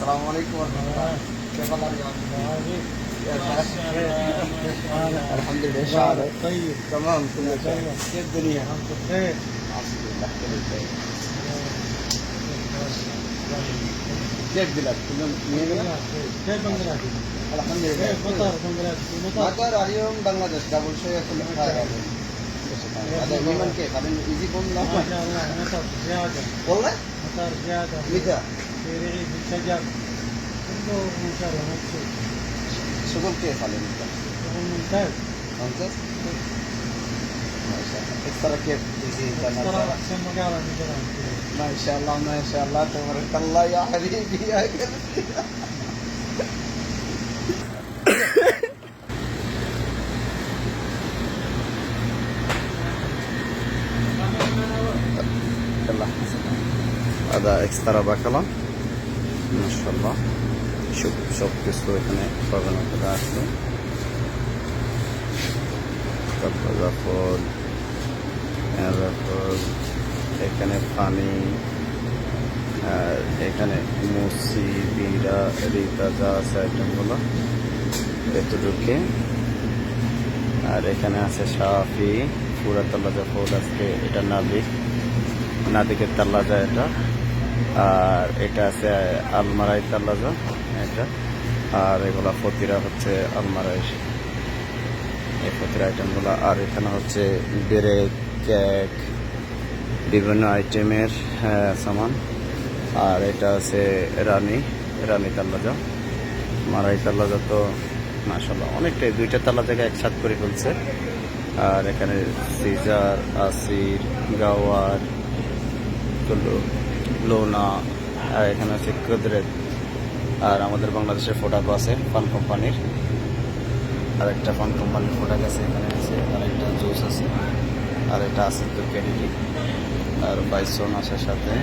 السلام عليكم ورحمة الله كيف الله الحمد لله ايش حالك؟ طيب تمام كل شيء كيف الدنيا؟ الحمد لله الحمد لله كل شيء كيف بلاد كلهم مين؟ كيف بنغلاديش؟ الحمد لله كيف مطار بنغلاديش؟ المطار مطار اليوم بنغلاديش قبل شوية كل حاجة هذا يمن كيف؟ هذا يجي بوم ما لا شاء الله مطار زيادة والله؟ مطار زيادة متى؟ شغل كيف على المنتج؟ شغل ممتاز ممتاز؟ ما شاء الله أكثر كيف تزيد أنا احسن مقالة ما شاء الله ما شاء الله تبارك الله يا حبيبي يا قلبي هذا اكسترا باكلون মাশাআল্লাহ সব সব কিছু এখানে পাবেন আপনারা আসলে। তারপর তারপর এখানে পানি, আর এখানে মুসি বিরা রিতা যা আছে আইটেমগুলো এতটুকু। আর এখানে আছে সাফি পুরা তাল্লাজা ফুল আজকে এটা নাবিক, নাবিকের তাল্লাজা এটা। আর এটা আছে আলমারাই তাল্লাজা এটা। আর এগুলা ফতিরা হচ্ছে আলমারাই। এই ফতির আইটেমগুলো। আর এখানে হচ্ছে ব্রেক কেক বিভিন্ন আইটেমের হ্যাঁ, সামান। আর এটা আছে রানী রানী তাল্লাজা। মারাই তাল্লাজা তো মাসাল্লাহ অনেকটাই দুইটা তাল্লা জায়গায় একসাথ করে ফেলছে। আর এখানে সিজার আসির গাওয়ার লোনা, আর এখানে আছে কুদরত, আর আমাদের বাংলাদেশের ফোটাক আছে, ফান কোম্পানির। আর একটা ফান কোম্পানির ফোটাক আছে, এখানে আছে আর একটা জুস আছে, আর এটা আছে তো ক্যাডিটি আর বাইসন আছে সাথে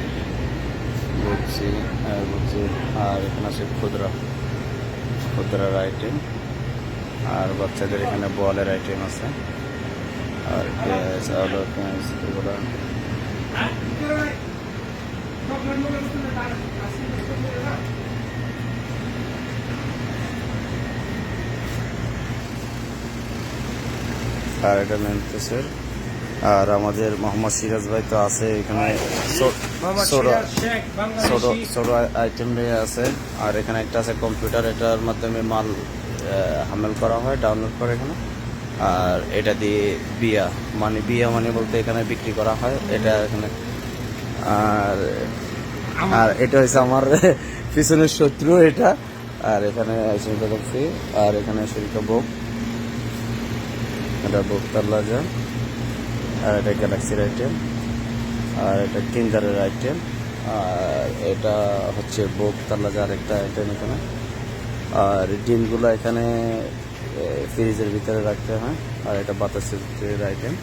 আর বুঝছি আর এখানে আছে খুদরা, খুদরার আইটেম আর বাচ্চাদের এখানে বলের আইটেম আছে, আর পেঁয়াজ আলু পেঁয়াজ, এগুলো। আর এটা মেনতেসের আর আমাদের মোহাম্মদ সিরাজ ভাই তো আছে এখানে। ছোট ছোট আইটেম নিয়ে আছে। আর এখানে একটা আছে কম্পিউটার এটার মাধ্যমে মাল হামেল করা হয় ডাউনলোড করে এখানে। আর এটা দিয়ে বিয়া মানে বিয়া মানে বলতে এখানে বিক্রি করা হয়। এটা এখানে আর আর এটা হচ্ছে আমার পিছনের শত্রু এটা। আর এখানে আইসিটা দেখছি। আর এখানে শরীরটা বুক। এটা বুক তাল্লাজা আর এটা গ্যালাক্সির আইটেম আর এটা কিন্দারের আইটেম আর এটা হচ্ছে বুক তাল্লাজা আরেকটা আইটেম এখানে। আর ডিমগুলো এখানে ফ্রিজের ভিতরে রাখতে হয়। আর এটা বাতাসের আইটেম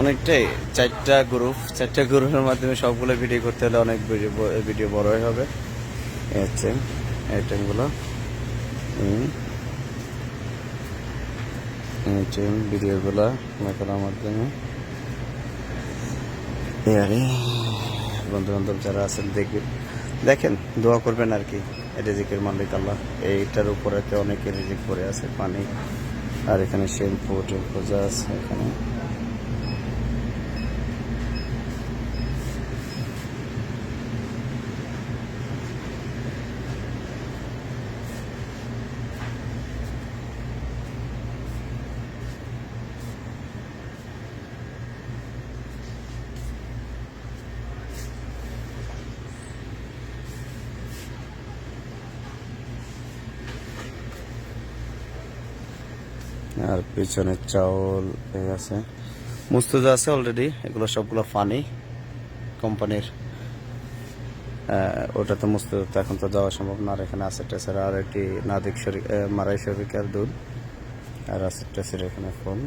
অনেকটাই। চারটা গ্রুপ চারটা গ্রুপের মাধ্যমে সবগুলো ভিডিও করতে হলে অনেক ভিডিও ভিডিও বড়ই হবে। হচ্ছে আইটেমগুলো আইটেম ভিডিওগুলো করার মাধ্যমে। এবারে বন্ধু বান্ধব যারা আছেন দেখবেন দেখেন, দোয়া করবেন আর কি। রেজিকের মালিক আল্লাহ। এইটার উপরে অনেকে রিজিক পড়ে আছে, পানি। আর এখানে শ্যাম্পু টেম্পু যা আছে এখানে। আর পিছনে চাউল এই আছে। মুস্তুজা আছে অলরেডি এগুলো সবগুলো ফানি কোম্পানির ওটা তো মুস্তুজা তো এখন তো যাওয়া সম্ভব না, আর এখানে আছে টেসের আর একটি নাদিক শরীর মারাই শরিকার দুধ আর আছে টেসের এখানে ফোন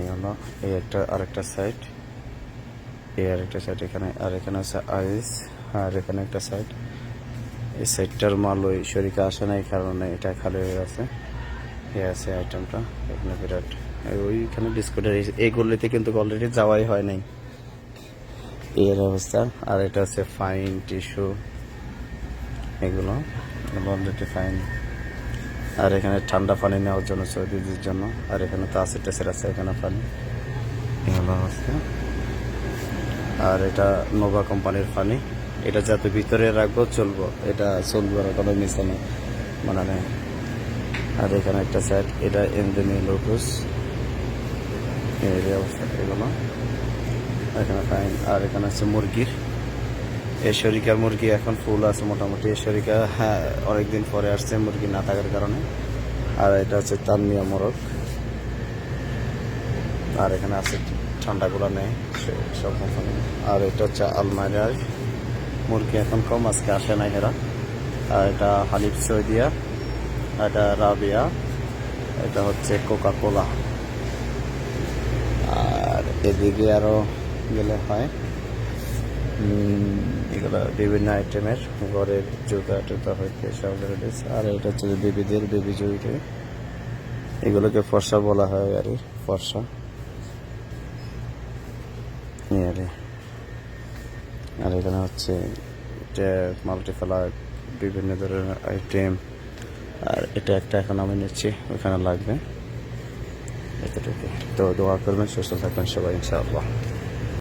এই হলো, এই একটা, আরেকটা সাইড এই আরেকটা সাইড এখানে, আর এখানে আছে আইস আর এখানে একটা সাইড এই সাইডটার মাল ওই শরীরে আসে না, এই কারণে এটা খালি হয়ে আছে এ আছে আইটেমটা এখানে বিরাট। ওইখানে বিস্কুটের এই গলিতে কিন্তু অলরেডি যাওয়াই হয় নাই। এর অবস্থা, আর এটা হচ্ছে ফাইন টিস্যু এগুলো অলরেডি ফাইন আর এখানে ঠান্ডা পানি নেওয়ার জন্য সৌদিদের জন্য, আর এখানে তো আছে টেসের আছে, এখানে পানি। এগুলো অবস্থা। আর এটা নোভা কোম্পানির পানি। এটা যাতে ভিতরে রাখব, চলবো। এটা চলবো আর কোনো মিশে নেই। মানে নেই আর এখানে একটা সাইড এটা লোকুস এই অবস্থা, এগুলো এখানে ফাইন আর এখানে আছে মুরগির। এশরিকার মুরগি এখন ফুল আছে মোটামুটি। এশরিকা হ্যাঁ অনেকদিন পরে আসছে মুরগি না থাকার কারণে। আর এটা হচ্ছে তানমিয়া মোরগ। আর এখানে আছে ঠান্ডাগুলো নেই সব কোম্পানি আর এটা হচ্ছে আলমারিয়ার মুরগি এখন কম, আজকে আসে না এরা। আর এটা হালিফ সৌদিয়া, এটা রাবিয়া, এটা হচ্ছে কোকা কোলা আর এদিকে আরও গেলে হয় এগুলো বিভিন্ন আইটেমের ঘরের জুতা টুতা হইতে সব রেডিস। আর এটা হচ্ছে বেবিদের বেবি জুইটে এগুলোকে ফর্সা বলা হয় আর ফর্সা। আর। আর এখানে হচ্ছে এটা মাল্টিফ্লার বিভিন্ন ধরনের আইটেম আর এটা একটা এখন আমি নিচ্ছি ওইখানে লাগবে। এতটুকু তো দোয়া করবেন, সুস্থ থাকবেন সবাই, ইনশাআল্লাহ।